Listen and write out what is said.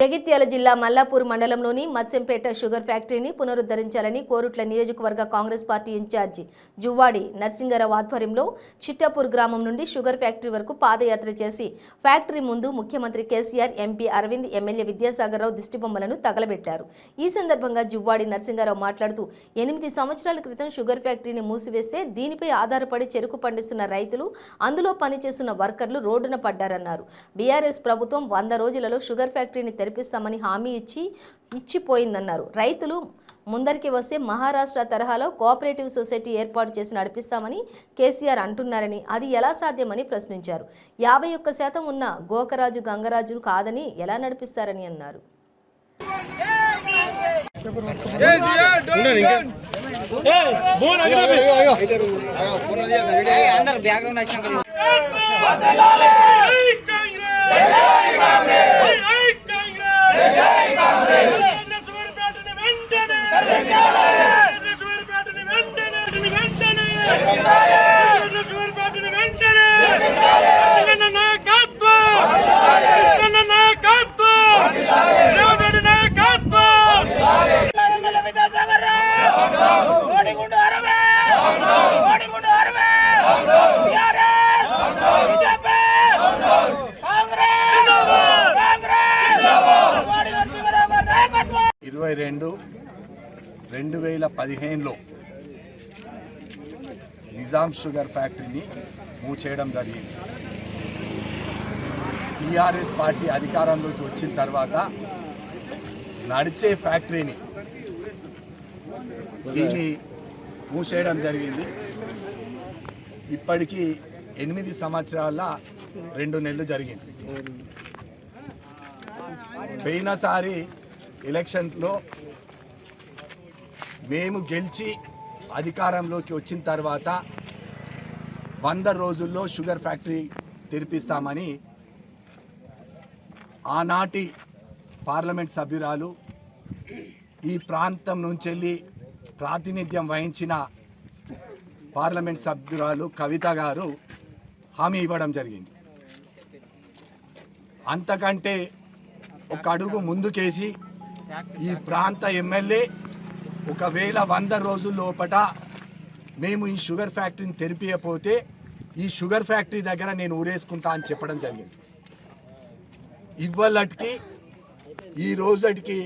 జగిత్యాల జిల్లా మల్లాపూర్ మండలంలోని మత్స్యంపేట షుగర్ ఫ్యాక్టరీని పునరుద్ధరించాలని కోరుట్ల నియోజకవర్గ Congress party in charge Juvvadi Narsingarao ఆధ్వర్యంలో చిట్టాపూర్ గ్రామం నుండి షుగర్ ఫ్యాక్టరీ వరకు పాదయాత్ర చేసి ఫ్యాక్టరీ ముందు ముఖ్యమంత్రి KCR MP Arvind MLA Vidyasagarrao దిష్టిబొమ్మలను తగలబెట్టారు. ఈ సందర్భంగా జువ్వాడి నర్సింగరావు మాట్లాడుతూ ఎనిమిది సంవత్సరాల క్రితం షుగర్ ఫ్యాక్టరీని మూసివేస్తే దీనిపై ఆధారపడి చెరుకు పండిస్తున్న రైతులు అందులో పనిచేస్తున్న వర్కర్లు రోడ్డున పడ్డారన్నారు. బీఆర్ఎస్ ప్రభుత్వం వంద రోజులలో షుగర్ ఫ్యాక్టరీని తెరిపిస్తామని హామీ ఇచ్చి ఇచ్చిపోయిందన్నారు రైతులు ముందరికి వస్తే మహారాష్ట్ర తరహాలో కోఆపరేటివ్ సొసైటీ ఏర్పాటు చేసి నడిపిస్తామని కేసీఆర్ అంటున్నారని అది ఎలా సాధ్యమని ప్రశ్నించారు యాభై ఒక్క శాతం ఉన్న గోకరాజు గంగరాజు కాదని ఎలా నడిపిస్తారని అన్నారు అందరు రెండు రెండు వేల పదిహేనులో నిజాం షుగర్ ఫ్యాక్టరీని మూసేయడం జరిగింది. టీఆర్ఎస్ పార్టీ అధికారంలోకి వచ్చిన తర్వాత నడిచే ఫ్యాక్టరీని దీన్ని మూసేయడం జరిగింది. ఇప్పటికీ ఎనిమిది సంవత్సరాల రెండు నెలలు జరిగింది. పోయినసారి ఎలక్షన్స్లో మేము గెలిచి అధికారంలోకి వచ్చిన తర్వాత వంద రోజుల్లో షుగర్ ఫ్యాక్టరీ తెరిపిస్తామని ఆనాటి పార్లమెంట్ సభ్యురాలు ఈ ప్రాంతం నుంచి వెళ్ళి ప్రాతినిధ్యం వహించిన పార్లమెంట్ సభ్యురాలు కవిత గారు హామీ ఇవ్వడం జరిగింది. అంతకంటే ఒక అడుగు ముందుకేసి ఈ ప్రాంత ఎమ్మెల్యే ఒకవేళ వంద రోజుల లోపట మేము ఈ షుగర్ ఫ్యాక్టరీని తెరిపియపోతే ఈ షుగర్ ఫ్యాక్టరీ దగ్గర నేను ఊరేసుకుంటా అని చెప్పడం జరిగింది. ఇవ్వలటికి ఈ రోజటికి